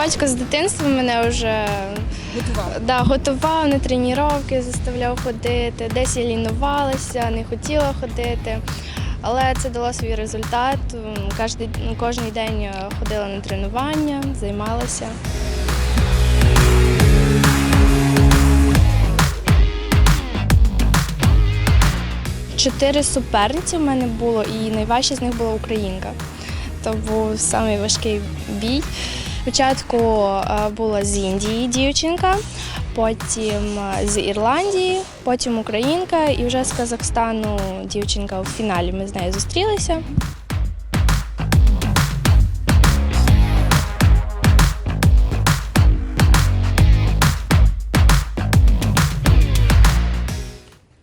батько з дитинства мене вже Готував. да, готував на тренування, заставляв ходити. Десь я лінувалася, не хотіла ходити. Але це дало свій результат. Кожен, кожен день ходила на тренування, займалася. Чотири суперниці в мене було, і найважче з них була українка. То був самий важкий бій. Спочатку е, була з Індії дівчинка, потім е, з Ірландії, потім українка, і вже з Казахстану дівчинка в фіналі. Ми з нею зустрілися.